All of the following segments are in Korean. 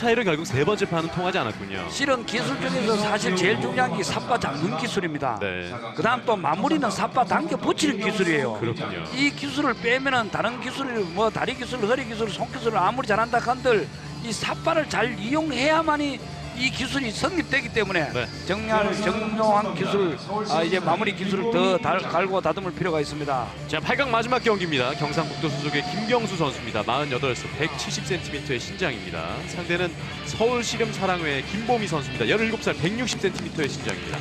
차이로 결국 세 번째 판은 통하지 않았군요. 실은 기술 중에서 사실 제일 중요한 게 삿바 잡는 기술입니다. 네. 그 다음 또 마무리는 삿바 당겨 붙이는 기술이에요. 그렇군요. 이 기술을 빼면은 다른 기술 뭐 다리 기술, 허리 기술, 손 기술을 아무리 잘한다 한들 이 삿바를 잘 이용해야만이 이 기술이 성립되기 때문에 네. 정말 정교한 기술, 아, 이제 마무리 기술을 더 달, 갈고 다듬을 필요가 있습니다. 자, 8강 마지막 경기입니다. 경상북도 소속의 김경수 선수입니다. 48세, 170cm의 신장입니다. 상대는 서울시름 사랑회 김보미 선수입니다. 17살, 160cm의 신장입니다.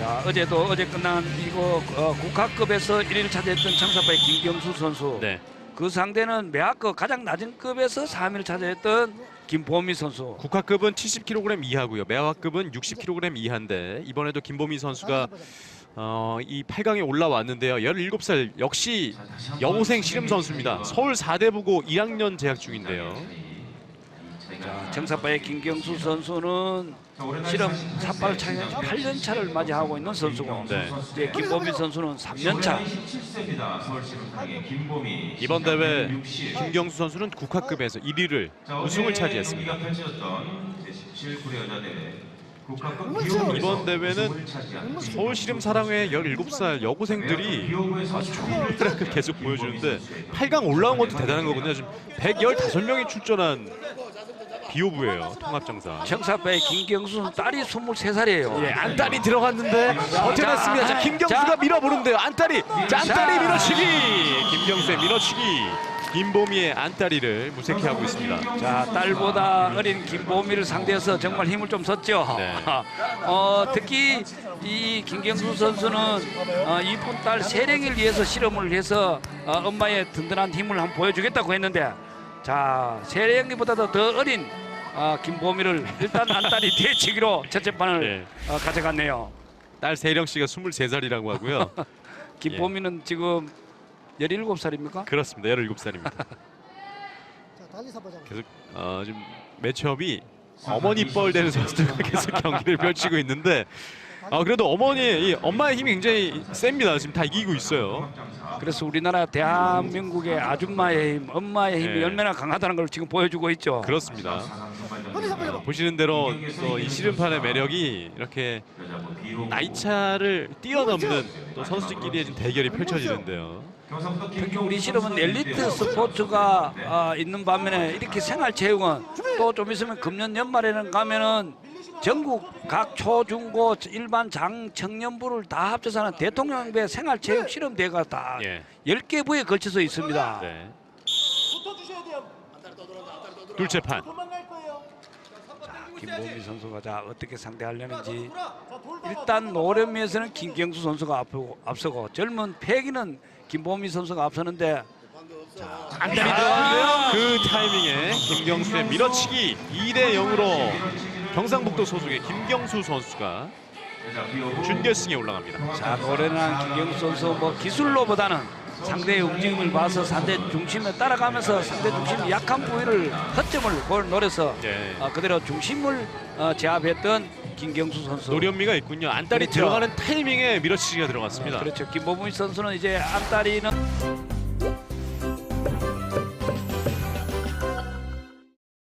자 어제도 어제 끝난 이거 어, 국가급에서 1위를 차지했던 청사파의 김경수 선수. 네. 그 상대는 매학급 가장 낮은 급에서 3위를 차지했던 김보미 선수. 국화급은 70kg 이하고요. 매화급은 60kg 이하인데 이번에도 김보미 선수가 어, 이 8강에 올라왔는데요. 17살 역시 여고생 씨름 선수입니다. 서울 4대 부고 1학년 재학 중인데요. 자, 정사파의 김경수 선수는 실험 삿발 차기 8년 차를 맞이하고 있는 선수고 네. 이제 김보미 선수는 3년 차. 17세입니다. 서울시립학의 김보미. 이번 대회 김경수 선수는 국화급에서 1위를 우승을 차지했습니다. 펼쳐졌던 제17 구례 여자 대회 국가급 이번 대회는 서울 씨름 사랑회 17살 여고생들이 아주 좋은 활약을 계속 보여주는데 8강 올라온 것도 대단한 거거든요. 지금 115명이 출전한 비오부예요. 통합정사. 정사파의 김경수는 딸이 23살이에요. 예, 안딸이 들어갔는데 버텨냈습니다. 자, 자, 김경수가 자. 밀어보는데요. 안딸이, 자, 안딸이 자. 밀어치기. 김경수의 밀어치기. 김보미의 안딸이를 무색해 하고 있습니다. 자, 딸보다 어린 김보미를 상대해서 정말 힘을 좀 썼죠. 네. 어, 특히 이 김경수 선수는 어, 이쁜 딸 세령을 위해서 실험을 해서 어, 엄마의 든든한 힘을 한번 보여주겠다고 했는데 자, 세령이보다도 더 어린 어, 김보미를 일단 안딸이 대치기로 첫째 판을 네. 어, 가져갔네요. 딸 세령 씨가 23살이라고 하고요. 김보미는 지금 17살입니까? 그렇습니다. 17살입니다. 자, 달리 사 보자. 계속 어, 지금 매치업이 어머니 뻘 되는 선수들과 계속 경기를 펼치고 있는데 아 그래도 어머니 이 엄마의 힘이 굉장히 셉니다. 지금 다 이기고 있어요. 그래서 우리나라 대한민국의 아줌마의 힘, 엄마의 힘이 네. 얼마나 강하다는 걸 지금 보여주고 있죠. 그렇습니다. 어, 보시는 대로 또이 씨름판의 매력이 이렇게 나이 차를 뛰어넘는 또 선수들끼리의 지금 대결이 펼쳐지는데요. 특히 우리 실험은 엘리트 스포츠가 아, 있는 반면에 이렇게 생활체육은 또 좀 있으면 금년 연말에는 가면은 전국 각 초 중 고 일반 장 청년부를 다 합쳐서 하는 대통령배 생활체육 실험대회가 다 예. 10개 부에 걸쳐서 있습니다. 네. 돼요. 둘째 판. 자, 김보미 선수가 자 어떻게 상대하려는지 일단 노련미에서는 김경수 선수가 앞서고, 앞서고 젊은 패기는 김보미 선수가 앞서는데 안달이 들어갔는데요. 그 타이밍에 김경수의 밀어치기 2대 0으로 경상북도 소속의 김경수 선수가 준결승에 올라갑니다. 자 노련한 김경수 선수 뭐 기술로보다는 상대의 움직임을 봐서 상대 중심에 따라가면서 상대 중심이 약한 부위를 허점을 볼 노려서 네. 어, 그대로 중심을 어, 제압했던 김경수 선수. 노련미가 있군요. 안달이 그렇죠. 들어가는 타이밍에 밀어치기가 들어갔습니다. 그렇죠. 김보미 선수는 이제 앞다리는